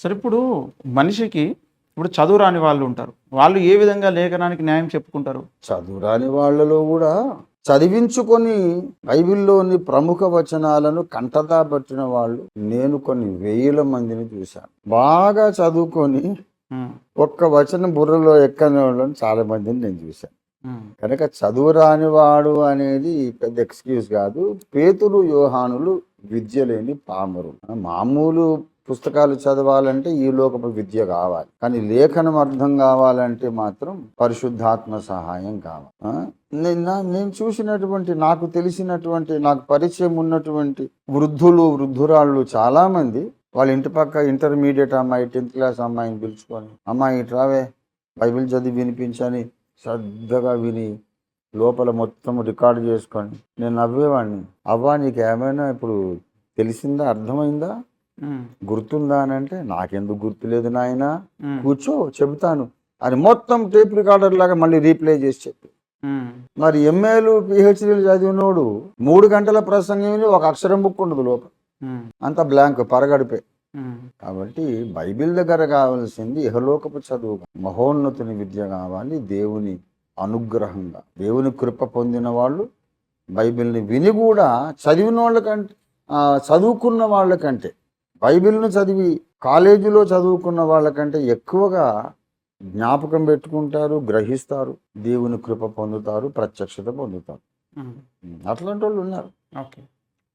సరే ఇప్పుడు మనిషికి ఇప్పుడు చదువు రాని వాళ్ళు ఉంటారు. వాళ్ళు ఏ విధంగా లేఖనానికి న్యాయం చెప్పుకుంటారు? చదువురాని వాళ్ళలో కూడా చదివించుకొని బైబిల్లోని ప్రముఖ వచనాలను కంటతా పట్టిన వాళ్ళు నేను కొన్ని వేల మందిని చూశాను. బాగా చదువుకొని ఒక్క వచనం బుర్రలో ఎక్కని వాళ్ళని చాలా మందిని నేను చూశాను. కనుక చదువు రానివాడు అనేది పెద్ద ఎక్స్క్యూజ్ కాదు. పేతులు యోహానులు విద్య లేని పామరు మామూలు పుస్తకాలు చదవాలంటే ఈ లోకపు విద్య కావాలి. కానీ లేఖనం అర్థం కావాలంటే మాత్రం పరిశుద్ధాత్మ సహాయం కావాలి. నేను చూసినటువంటి నాకు తెలిసినటువంటి నాకు పరిచయం ఉన్నటువంటి వృద్ధులు వృద్ధురాళ్ళు చాలామంది వాళ్ళ ఇంటి పక్క ఇంటర్మీడియట్ అమ్మాయి టెన్త్ క్లాస్ అమ్మాయిని పిలుచుకొని అమ్మాయి ఇట్రావే బైబిల్ చదివి వినిపించని శ్రద్ధగా విని లోపల మొత్తం రికార్డు చేసుకొని నేను నవ్వేవాడిని అవ్వా నీకు ఏమైనా ఇప్పుడు తెలిసిందా అర్థమైందా? గుర్తుందా అని అంటే నాకెందుకు గుర్తులేదు నాయనా? కూర్చో చెబుతాను. అని మొత్తం టేప్ రికార్డర్ లాగా మళ్ళీ రీప్లే చేసి చెప్పి. మరి ఎంఏలు పిహెచ్డీలు చదివినోడు మూడు గంటల ప్రసంగం ఒక అక్షరం బుక్ ఉండదు లోపల. అంత బ్లాంక్ పరగడిపే. కాబట్టి బైబిల్ దగ్గర కావాల్సింది ఇహలోకపు చదువు. మహోన్నతుని విద్య కావాలి దేవుని అనుగ్రహంగా. దేవుని కృప పొందిన వాళ్ళు బైబిల్ని విని కూడా చదివిన వాళ్ళకంటే చదువుకున్న వాళ్ళకంటే బైబిల్ను చదివి కాలేజీలో చదువుకున్న వాళ్ళకంటే ఎక్కువగా జ్ఞాపకం పెట్టుకుంటారు గ్రహిస్తారు దేవుని కృప పొందుతారు ప్రత్యక్షత పొందుతారు. అట్లాంటి వాళ్ళు ఉన్నారు. ఓకే.